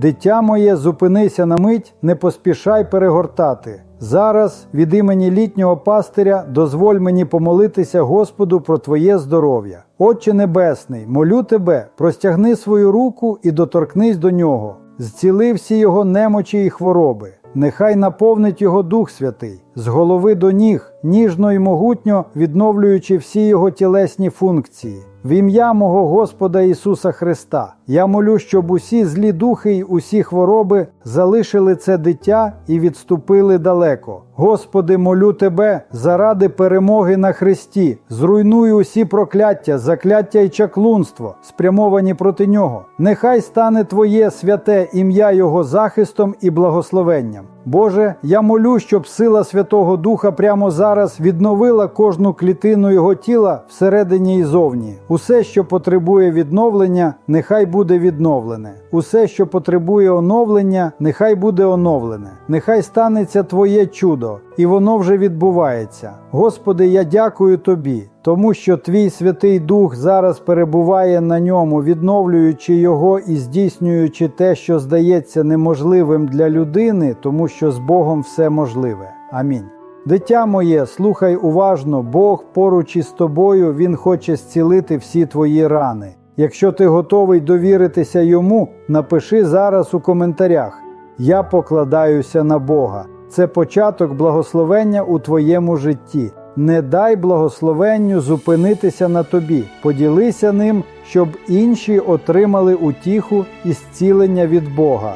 Дитя моє, зупинися на мить, не поспішай перегортати. Зараз від імені літнього пастиря дозволь мені помолитися Господу про Твоє здоров'я. Отче Небесний, молю Тебе, простягни свою руку і доторкнись до нього. Зціли всі його немочі і хвороби. Нехай наповнить його Дух Святий, з голови до ніг, ніжно і могутньо відновлюючи всі його тілесні функції. В ім'я мого Господа Ісуса Христа я молю, щоб усі злі духи й усі хвороби залишили це дитя і відступили далеко. Господи, молю Тебе заради перемоги на Христі, зруйнуй усі прокляття, закляття й чаклунство, спрямовані проти нього. Нехай стане Твоє святе ім'я Його захистом і благословенням. Боже, я молю, щоб сила Святого Духа прямо зараз відновила кожну клітину його тіла всередині і зовні. Усе, що потребує відновлення, нехай буде відновлене. Усе, що потребує оновлення, нехай буде оновлене. Нехай станеться Твоє чудо, і воно вже відбувається. Господи, я дякую Тобі, тому що Твій Святий Дух зараз перебуває на ньому, відновлюючи його і здійснюючи те, що здається неможливим для людини, тому що з Богом все можливе. Амінь. Дитя моє, слухай уважно, Бог поруч із тобою, Він хоче зцілити всі твої рани. Якщо ти готовий довіритися йому, напиши зараз у коментарях: Я покладаюся на Бога. Це початок благословення у твоєму житті. Не дай благословенню зупинитися на тобі, поділися ним, щоб інші отримали утіху і зцілення від Бога.